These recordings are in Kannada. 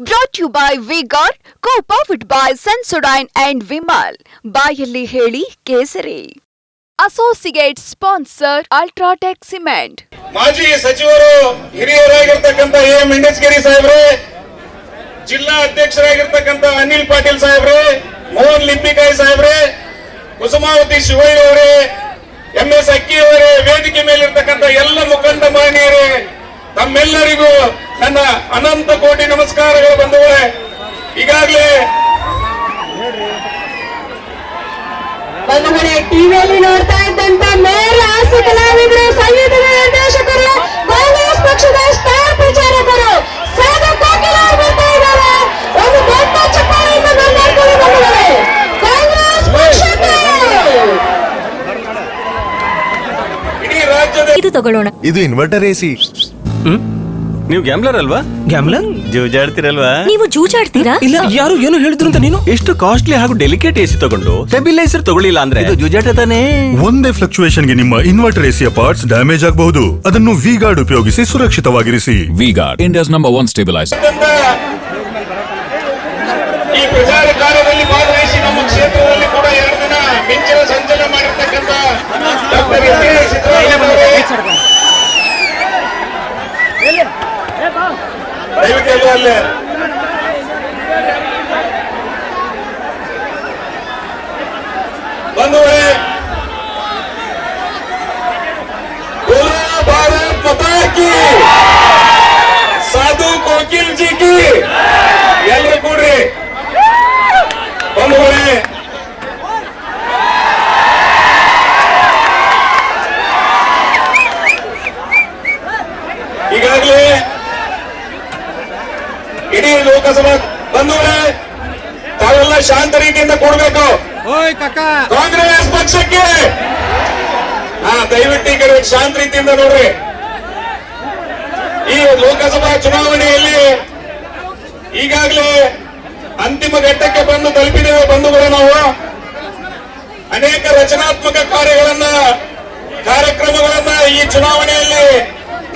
Brought you by V Guard co powered by Sensodyne and Vimal ಬಾಯಲ್ಲಿ ಹೇಳಿ ಕೇಸರಿ. ಅಸೋಸಿಯೇಟ್ ಸ್ಪಾನ್ಸರ್ ಅಲ್ಟ್ರಾಟೆಕ್ ಸಿಮೆಂಟ್ ಮಾಜಿ ಸಚಿವರು ಹಿರಿಯರಾಗಿರ್ತಕ್ಕಂಥ ಎ ಮೆಂಡಸ್ಗಿರಿ ಸಾಹೇಬ್ರೆ, ಜಿಲ್ಲಾ ಅಧ್ಯಕ್ಷರಾಗಿರ್ತಕ್ಕಂಥ ಅನಿಲ್ ಪಾಟೀಲ್ ಸಾಹೇಬ್ರೆ, ಮೋಹನ್ ಲಿಂಬಿಕಾಯಿ ಸಾಹೇಬ್ರೆ, ಕುಸುಮಾವತಿ ಶಿವಯ್ಯ ಅವರೇ, ಎಂ ಎಸ್ ಅಕ್ಕಿ ಅವರೇ, ವೇದಿಕೆ ಮೇಲಿರ್ತಕ್ಕಂಥ ಎಲ್ಲ ಮುಖಂಡ ಮಾನ್ಯರೇ, ತಮ್ಮೆಲ್ಲರಿಗೂ ನನ್ನ ಅನಂತ ಕೋಟಿ ನಮಸ್ಕಾರಗಳು ಬಂಧುಗಳೇ. ಈಗಾಗಲೇ ಬಂಧುಗಳೇ ಟಿವಿಯಲ್ಲಿ ನೋಡ್ತಾ ಇದ್ದಂತ ಮೇರ ಹಾಸ್ಯ ಕಲಾವಿದರು ಸಂಗೀತ ನಿರ್ದೇಶಕರು ಕಾಂಗ್ರೆಸ್ ಪಕ್ಷದ ಸ್ಟಾರ್ ಪ್ರಚಾರಕರು ಸಾಧು ಕೋಕಿಲ ಬರ್ತಾ ಇದ್ದಾರೆ. ಒಂದು ದೊಡ್ಡ ಚಪ್ಪಾಳೆಯಿಂದ ಮಾತಾಡ್ಕೊಳ್ಳಿ ಬಂಧುಗಳೇ ಕಾಂಗ್ರೆಸ್ ಪಕ್ಷಕ್ಕೆ! ಇಡೀ ರಾಜ್ಯದ ಇದು ತಗೊಳ್ಳೋಣ. ಇದು ಇನ್ವರ್ಟರ್ ಎಸಿ ನೀವು ಗ್ಯಾಮ್ಲರ್ ಅಲ್ವಾ? ಗ್ಯಾಮ್ಲರ್ ಜೂಜಾಡ್ತಿರಲ್ವಾ? ನೀವು ಜೂಜಾಡ್ತೀರಾ? ಇಲ್ಲ ಯಾರು ಏನು ಹೇಳಿದ್ರು ಅಂತ ನೀನು? ಎಷ್ಟು ಕಾಸ್ಟ್ಲಿ ಹಾಗೂ ಡೆಲಿಕೇಟ್ ಎಸಿ ತಗೊಂಡು ಸ್ಟೆಬಿಲೈಸರ್ ತಗೊಳ್ಳಿಲ್ಲ ಅಂದ್ರೆ? ಇದು ಜೂಜಾಟ ತಾನೇ. ಒಂದೇ ಫ್ಲಕ್ಚುಯೇಷನ್ಗೆ ನಿಮ್ಮ ಇನ್ವರ್ಟರ್ ಎಸಿಯ ಪಾರ್ಟ್ಸ್ ಡ್ಯಾಮೇಜ್ ಆಗಬಹುದು. ಅದನ್ನು ವಿ ಗಾರ್ಡ್ ಉಪಯೋಗಿಸಿ ಸುರಕ್ಷಿತವಾಗಿರಿಸಿ. V Guard India's number 1 stabiliser ಈ ಪ್ರಚಾರ ಕಾರ್ಯದಲ್ಲಿ ಭಾಗವಹಿಸಿ ನಮ್ಮ ಕ್ಷೇತ್ರದಲ್ಲಿ ಕೂಡ ಎರಡು ದಿನ ಮಿಂಚಿನ ಸಂಚಲನ ಮಾಡಿರ್ತಕ್ಕಂಥ ದಯವಿಟ್ಟು ಎಲ್ಲೂ ಅಲ್ಲೇ ಬಂಧುಗಳೇ बोलो भारत माता की ಸಾಧು ಕೋಕಿಲ್ ಜಿ ಕಿ ಲೋಕಸಭಾ ಬಂಧುಗಳೇ ತಾವೆಲ್ಲ ಶಾಂತ ರೀತಿಯಿಂದ ಕೊಡಬೇಕು. ಕಾಂಗ್ರೆಸ್ ಪಕ್ಷಕ್ಕೆ. ಹಾ ದಯವಿಟ್ಟು ಈ ಕಡೆ ಶಾಂತ ರೀತಿಯಿಂದ ನೋಡ್ರಿ. ಈ ಲೋಕಸಭಾ ಚುನಾವಣೆಯಲ್ಲಿ ಈಗಾಗಲೇ ಅಂತಿಮ ಘಟ್ಟಕ್ಕೆ ಬಂದು ತಲುಪಿದ್ದೇವೆ ಬಂಧುಗಳು ನಾವು. ಅನೇಕ ರಚನಾತ್ಮಕ ಕಾರ್ಯಗಳನ್ನ ಕಾರ್ಯಕ್ರಮಗಳನ್ನ ಈ ಚುನಾವಣೆಯಲ್ಲಿ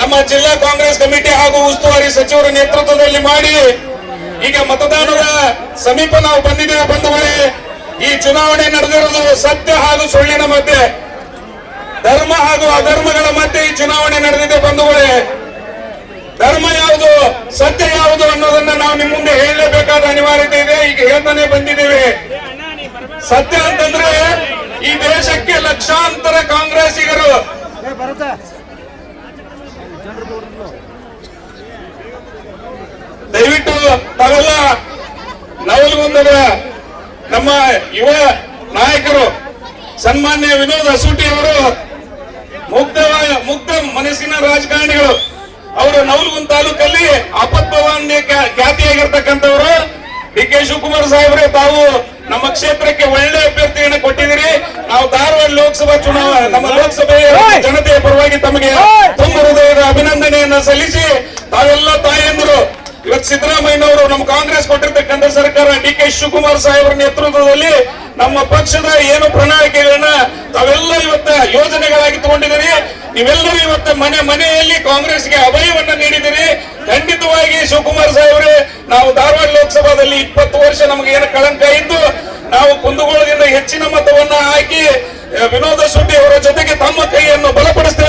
ನಮ್ಮ ಜಿಲ್ಲಾ ಕಾಂಗ್ರೆಸ್ ಕಮಿಟಿ ಹಾಗೂ ಉಸ್ತುವಾರಿ ಸಚಿವರ ನೇತೃತ್ವದಲ್ಲಿ ಮಾಡಿ ಈಗ ಮತದಾನದ ಸಮೀಪ ನಾವು ಬಂದಿದ್ದೇವೆ ಬಂಧುಗಳೇ. ಈ ಚುನಾವಣೆ ನಡೆದಿರೋದು ಸತ್ಯ ಹಾಗೂ ಸುಳ್ಳಿನ ಮಧ್ಯೆ. ಧರ್ಮ ಹಾಗೂ ಅಧರ್ಮಗಳ ಮಧ್ಯೆ ಈ ಚುನಾವಣೆ ನಡೆದಿದೆ ಬಂಧುಗಳೇ. ಧರ್ಮ ಯಾವುದು, ಸತ್ಯ ಯಾವುದು ಅನ್ನೋದನ್ನ ನಾವು ನಿಮ್ಮ ಮುಂದೆ ಹೇಳಲೇಬೇಕಾದ ಅನಿವಾರ್ಯತೆ ಇದೆ ಈಗ ಹೇಳ್ತಾನೆ ಬಂದಿದ್ದೇವೆ ಸತ್ಯ ಅಂತಂದ್ರೆ ಈ ದೇಶಕ್ಕೆ ಲಕ್ಷಾಂತರ ಕಾಂಗ್ರೆಸ್ಸಿಗರು ದಯವಿಟ್ಟು ತಾವೆಲ್ಲ ನವಲಗುಂದದ ನಮ್ಮ ಯುವ ನಾಯಕರು ಸನ್ಮಾನ್ಯ ವಿನೋದ್ ಅಸೂಟಿ ಅವರು ಮುಗ್ಧ ಮುಗ್ಧ ಮನಸ್ಸಿನ ರಾಜಕಾರಣಿಗಳು ಅವರು ನವಲಗುಂದ ತಾಲೂಕಲ್ಲಿ ಅಪತ್ಭವಾನ್ಯ ಖ್ಯಾತಿಯಾಗಿರ್ತಕ್ಕಂಥವರು ಡಿ ಕೆ ಶಿವಕುಮಾರ್ ಸಾಹೇಬ್ರೆ ತಾವು ನಮ್ಮ ಕ್ಷೇತ್ರಕ್ಕೆ ಒಳ್ಳೆ ಅಭ್ಯರ್ಥಿಯನ್ನು ಕೊಟ್ಟಿದ್ದೀರಿ. ನಾವು ಧಾರವಾಡ ಲೋಕಸಭಾ ಚುನಾವಣೆ ನಮ್ಮ ಲೋಕಸಭೆಯ ಜನತೆಯ ಪರವಾಗಿ ತಮಗೆ ತುಂಬ ಹೃದಯದ ಅಭಿನಂದನೆಯನ್ನ ಸಲ್ಲಿಸಿ ತಾವೆಲ್ಲ ಇವತ್ತು ಸಿದ್ದರಾಮಯ್ಯನವರು ನಮ್ಮ ಕಾಂಗ್ರೆಸ್ ಕೊಟ್ಟಿರ್ತಕ್ಕಂಥ ಸರ್ಕಾರ ಡಿ ಕೆ ಶಿವಕುಮಾರ್ ಸಾಹೇಬರ ನೇತೃತ್ವದಲ್ಲಿ ನಮ್ಮ ಪಕ್ಷದ ಏನು ಪ್ರಣಾಳಿಕೆಗಳನ್ನ ತಾವೆಲ್ಲ ಇವತ್ತ ಯೋಜನೆಗಳಾಗಿ ತಗೊಂಡಿದ್ದೀರಿ. ನೀವೆಲ್ಲರೂ ಇವತ್ತು ಮನೆ ಮನೆಯಲ್ಲಿ ಕಾಂಗ್ರೆಸ್ಗೆ ಅಭಯವನ್ನ ನೀಡಿದಿರಿ ಖಂಡಿತವಾಗಿ ಶಿವಕುಮಾರ್ ಸಾಹೇಬ್ರೆ, ನಾವು ಧಾರವಾಡ ಲೋಕಸಭಾದಲ್ಲಿ ಇಪ್ಪತ್ತು ವರ್ಷ ನಮಗೆ ಏನು ಕಳಂಕ ಇದ್ದು ನಾವು ಕುಂದಗೋಳದಿಂದ ಹೆಚ್ಚಿನ ಮತವನ್ನ ಹಾಕಿ, ವಿನೋದ ಸುದ್ದಿ ಅವರ ಜೊತೆಗೆ ತಮ್ಮ ಕೈಯನ್ನು ಬಲಪಡಿಸ್ತೇವೆ.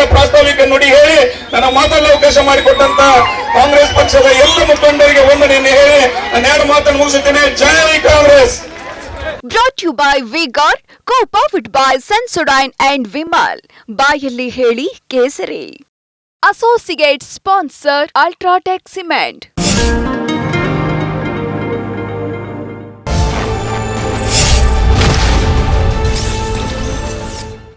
ಅನ್ನೋ ಪ್ರಾಸ್ತಾವಿಕ ನುಡಿ ಹೇಳಿ ನನ್ನ ಮಾತಲ್ಲ ಅವಕಾಶ ಮಾಡಿಕೊಟ್ಟಂತ ಕಾಂಗ್ರೆಸ್ ಪಕ್ಷದ ಎಲ್ಲ ಮುಖಂಡರಿಗೆ ವಂದನೆಯನ್ನು ಹೇಳಿ ನಾನು ಎರಡು ಮಾತನ್ನು ಮುಗಿಸುತ್ತೇನೆ. ಜಯ Congress! Brought you by V Guard co powered by Sensodyne and Vimal ಬಾಯಲ್ಲಿ ಹೇಳಿ ಕೇಸರಿ. Associate sponsor UltraTech cement